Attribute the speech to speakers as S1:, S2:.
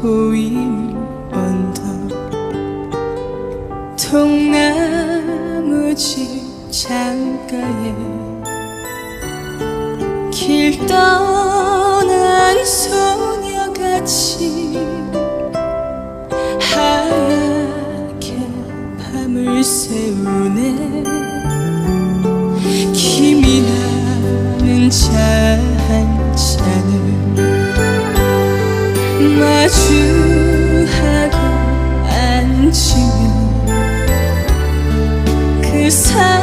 S1: 보인 언덕 통나무집 창가에 길 떠난 소녀같이 하얗게 밤을 새우네. 김이 나는 잔 마주하고 앉으면 그 사람